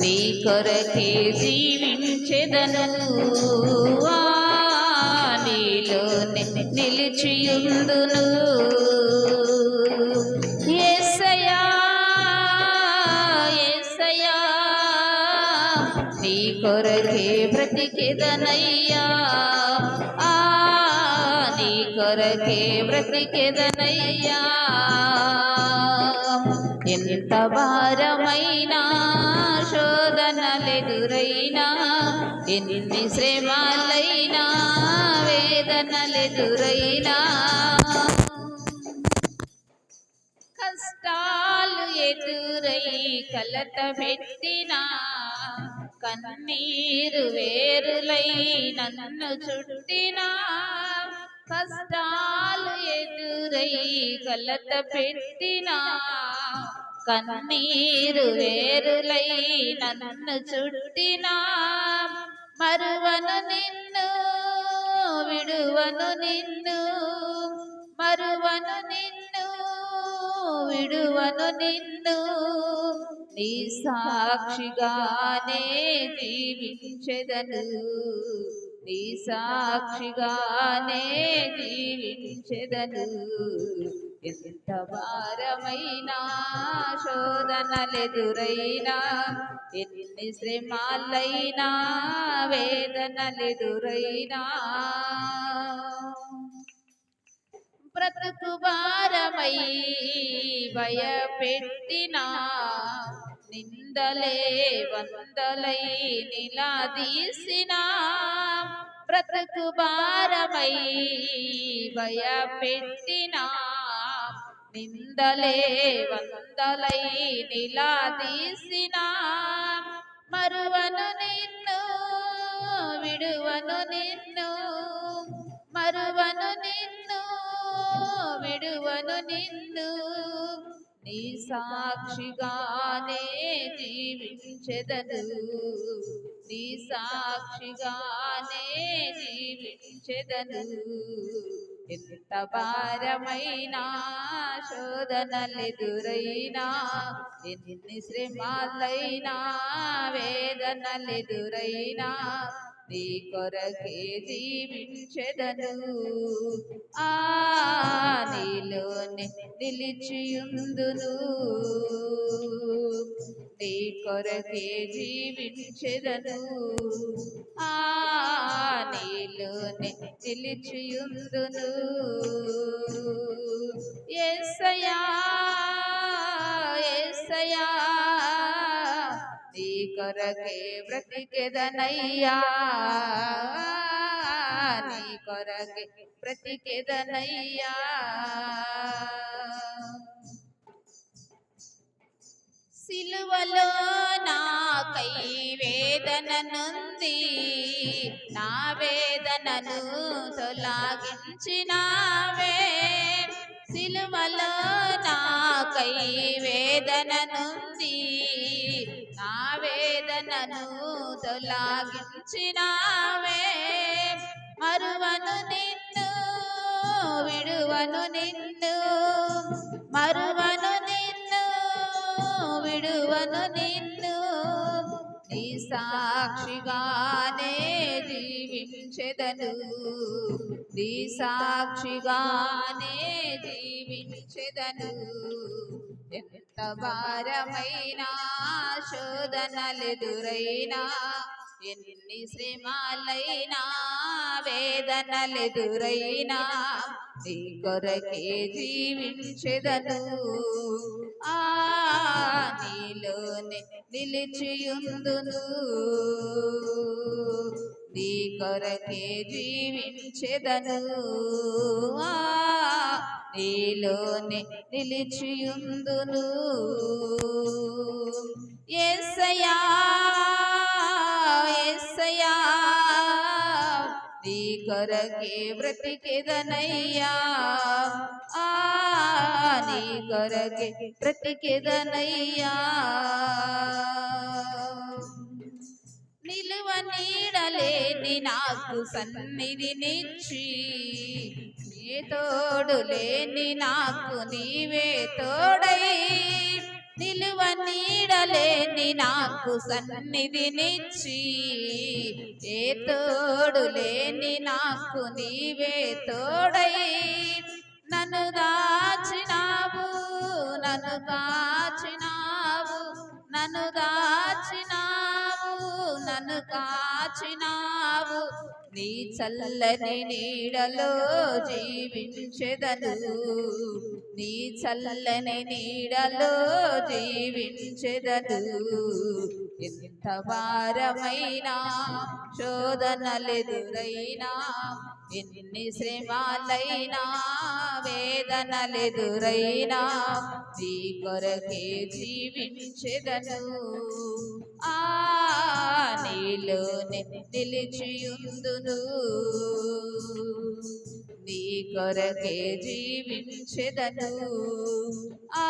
నీ కొరకే జీవించెదను. ఆ, నీలోనే నిలిచియుందును యేసయ్యా యేసయ్యా నీ కొరకే బ్రతికెదనయ్యా. ఆ నీ కొరకే బ్రతికెదనయ్యా. ఎంత భారమైనా ఎన్ని శ్రమాలైనా వేదనలెదురైనా. కష్టాలు ఎదురై కలత పెట్టినా కన్నీరు వేరులై నన్ను చుట్టినా. కష్టాలు ఎదురై కలత పెట్టినా కన్నీరు వేరులై నన్ను చుట్టినా. మరువను నిన్ను విడువను నిన్ను మరువను నిన్ను విడువను నిన్ను. నీ సాక్షిగానే జీవించెదను. నీ సాక్షిగానే జీవించెదను. ఎంత భారమైన శోధనలెదురైనా ఎన్ని శ్రమాలైనా వేదనలెదురైనా. బ్రతుకు భారమై భయపెట్టినా నిందలే వందలై నిలాదీసినా. బ్రతుకు భారమై భయపెట్టినా నిందలే వందలై నిలాదీసినా మరువను నిన్ను విడువను నిన్ను మరువను నిన్ను విడువను నిన్ను. నీ సాక్షిగానే జీవించెదను నీ సాక్షిగానే జీవించెదను. ఎంత భారమైన శోధనలెదురైనా ఎన్ని శ్రమాలైనా వేదనలెదురైనా నీ కొరకే జీవించెదను. ఆ నీలోనే నిలిచియుందును. నీ కొరకే జీవించెదను. ఆ నీలోనే నిలిచియుందును. ఎస్సయా ఎస్సయా నీ కొరకే బ్రతికెదనయ్యా. నీ కొరకే బ్రతికెదనయ్యా. నాకై వేదన నుంచి నా వేదనను తొలగించినావే. సిలువలో నాకై వేదన నుంచి నా వేదనను తొలగించినావే. మరువను నిన్ను విడువను నిన్ను మరువను నిన్ను విడువను నిన్ను. నీ సాక్షిగానే జీవించెదను. నీ సాక్షిగానే జీవించెదను. ఎంత భారమైనా శోధనలెదురైనా ఎన్ని శ్రమాలైనా వేదనలెదురైనా నీ కొరకే జీవించెదను. ఆదిలోనే నిలిచియుందును. నీ కొరకే జీవించెదను. నీలోనే నిలిచియుందును. ఎస్సయా ఎస్సయా నీ కొరకే బ్రతికెదనయ్యా. నీ కొరకే బ్రతికెదనయ్యా. నిలువ నీడలేని నాకు సన్నిధినిచ్చి నీ తోడు లేని నాకు నీవే తోడై నిలువ నీడలేని నాకు సన్నిధినిచ్చి ఏ తోడు లేని నాకు నీవే తోడై నన్ను దాచినావు నన్ను కాచినావు నన్ను దాచినావు నన్ను కాచినావు. నీ చల్లని నీడలో జీవించెదను. నీ చల్లని నీడలో జీవించెదను. ఎంత భారమైనా శోధనలెదురైనా ఎన్ని శ్రమాలైనా వేదనలెదురైనా నీ కొరకే జీవించెదను. ఆ నీలోనే నిలిచియుందును. నీ కొరకే జీవించెదను ఆ